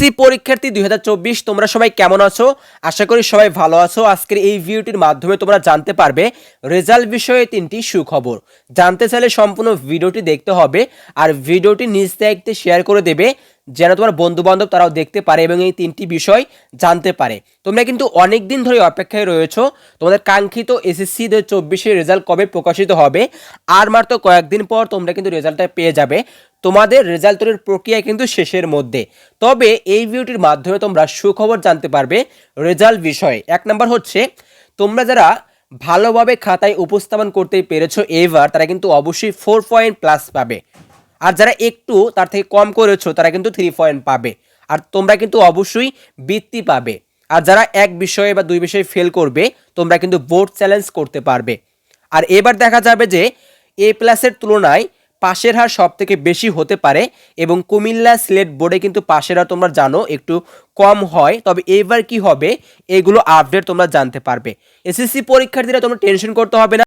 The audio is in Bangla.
এসএসসি পরীক্ষার্থী দুই হাজার চব্বিশ, তোমরা সবাই কেমন আছো? আশা করি সবাই ভালো আছো। আজকের এই ভিডিওটির মাধ্যমে তোমরা জানতে পারবে রেজাল্ট বিষয়ে তিনটি সুখবর। জানতে চাইলে সম্পূর্ণ ভিডিওটি দেখতে হবে আর ভিডিওটি নিজ দায়িত্বে শেয়ার করে দেবে। যেন তোমার বন্ধু বান্ধব তারাও দেখতে পারে এবং এই তিনটি বিষয় জানতে পারে। তোমরা কিন্তু অনেক দিন ধরে অপেক্ষায় রয়েছো। তোমাদের কাঙ্ক্ষিত এসএসসি দু চব্বিশের রেজাল্ট কবে প্রকাশিত হবে? আর মাত্র কয়েকদিন পর তোমরা কিন্তু রেজাল্টটা পেয়ে যাবে। তোমাদের রেজাল্ট তৈরির প্রক্রিয়া কিন্তু শেষের মধ্যে। তবে এই ভিডিওটির মাধ্যমে তোমরা সুখবর জানতে পারবে রেজাল্ট বিষয়ে। এক নম্বর হচ্ছে, তোমরা যারা ভালোভাবে খাতায় উপস্থাপন করতে পেরেছ এবার, তারা কিন্তু অবশ্যই ফোর পয়েন্ট প্লাস পাবে। আর যারা একটু তার থেকে কম করেছ, তারা কিন্তু থ্রি পয়েন্ট পাবে। আর তোমরা কিন্তু অবশ্যই বৃত্তি পাবে। আর যারা এক বিষয়ে বা দুই বিষয়ে ফেল করবে, তোমরা কিন্তু বোর্ড চ্যালেঞ্জ করতে পারবে। আর এবার দেখা যাবে যে এ প্লাসের তুলনায় পাশের হার সব থেকে বেশি হতে পারে এবং কুমিল্লা সিলেট বোর্ডে কিন্তু পাশের হার তোমরা জানো একটু কম হয়। তবে এবার কি হবে, এগুলো আপডেট তোমরা জানতে পারবে। এসএসসি পরীক্ষার্থীরা তোমরা টেনশন করতে হবে না।